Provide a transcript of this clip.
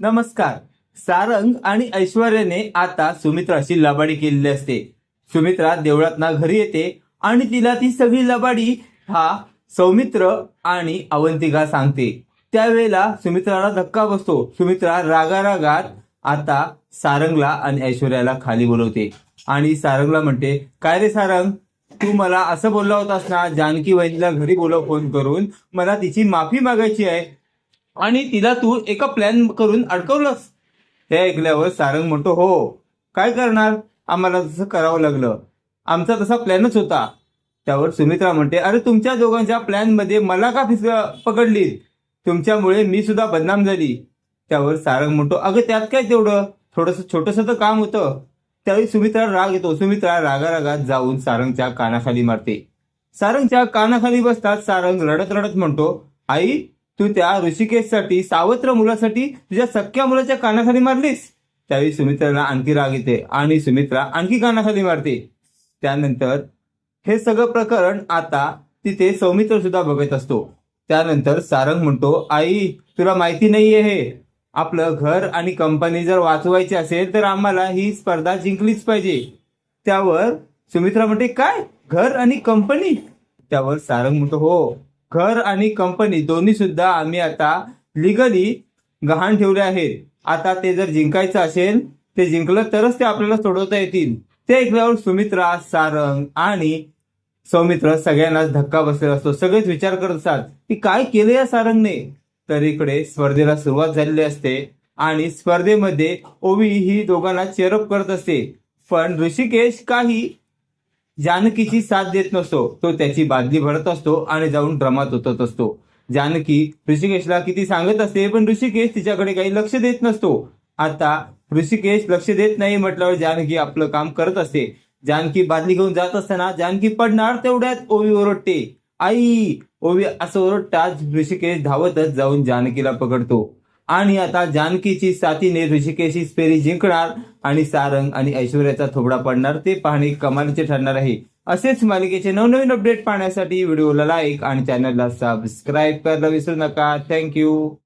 नमस्कार. सारंग आणि ऐश्वर्याने आता सुमित्राशी लबाडी केलेली असते. सुमित्रा देवळात ना घरी येते आणि तिला ती सगळी लबाडी हा सौमित्र आणि अवंतिका सांगते. त्यावेळेला सुमित्राला धक्का बसतो. सुमित्रा रागारागात आता सारंगला आणि ऐश्वर्याला खाली बोलवते. आणि सारंगला म्हणते काय रे सारंग? तू मला असं बोलला होतास ना? जानकी वहिनीला घरी बोलव फोन करून. मला तिची माफी मागायची आहे. आणि तिला तू एका प्लॅन करून अडकवलंस. हे ऐकल्यावर सारंग म्हणतो हो काय करणार? आम्हाला तसं करावं लागलं. आमचा तसा प्लॅनच होता. त्यावर सुमित्रा म्हणते अरे तुमच्या दोघांच्या प्लॅनमध्ये मला का फिस पकडली तुमच्यामुळे मी सुद्धा बदनाम झाली. त्यावर सारंग म्हणतो अगं त्यात काय तेवढं? थोडस छोटस तर काम होतं. त्यावेळी सुमित्रा राग येतो. सुमित्रा रागारागात जाऊन सारंगच्या कानाखाली मारते. सारंगच्या कानाखाली बसतात सारंग रडत रडत म्हणतो आई तू त्या ऋषिकेशसाठी सावत्र मुलासाठी तुझ्या सख्या मुलाच्या कानाखाली मारलीस? त्यावेळी सुमित्राला आणखी राग येते आणि सुमित्रा आणखी कानाखाली मारते. त्यानंतर हे सगळं प्रकरण आता तिथे सौमित्र सुद्धा बघत असतो. त्यानंतर सारंग म्हणतो आई तुला माहिती नाहीये हे. आपलं घर आणि कंपनी जर वाचवायची असेल तर आम्हाला ही स्पर्धा जिंकलीच पाहिजे. त्यावर सुमित्रा म्हणते काय? घर आणि कंपनी त्यावर सारंग म्हणतो हो. घर आणि कंपनी दोन्ही सुद्धा आम्ही आता लिगली गहाण ठेवले आहेत. आता ते जर जिंकायचं असेल ते जिंकलं तरच ते आपल्याला सोडवता येतील. ते ऐकल्यावर सुमित्रा सारंग आणि सौमित्र सगळ्यांनाच धक्का बसलेला असतो. सगळेच विचार करत असतात की काय केलं या सारंगने? तर इकडे स्पर्धेला सुरुवात झालेली असते आणि स्पर्धेमध्ये ओवी ही दोघांना चेअरअप करत असते. पण ऋषिकेश काही जानकीची साथ देत नसतो तो त्याची बादली भरत असतो आणि जाऊन ड्रमात उतरत असतो. जानकी ऋषिकेशला किती सांगत असते पण ऋषिकेश तिच्याकडे काही लक्ष देत नसतो. आता ऋषिकेश लक्ष देत नाही म्हटल्यावर जानकी आपलं काम करत असते. जानकी बादली घेऊन जात असताना जानकी पडणार तेवढ्यात ओवी ओरडते. आई ओवी असं ओरडताच ऋषिकेश धावतच जाऊन जानकीला पकडतो. आणि आता जानकीची साथीने ऋषिकेशी फेरी जिंकणार आणि सारंग आणि ऐश्वर्याचा थोबडा पडणार ते पाहणे कमालीचे ठरणार आहे. असेच मालिकेचे नवनवीन अपडेट पाहण्यासाठी व्हिडिओला लाईक आणि चॅनलला सबस्क्राईब करायला विसरू नका. थँक्यू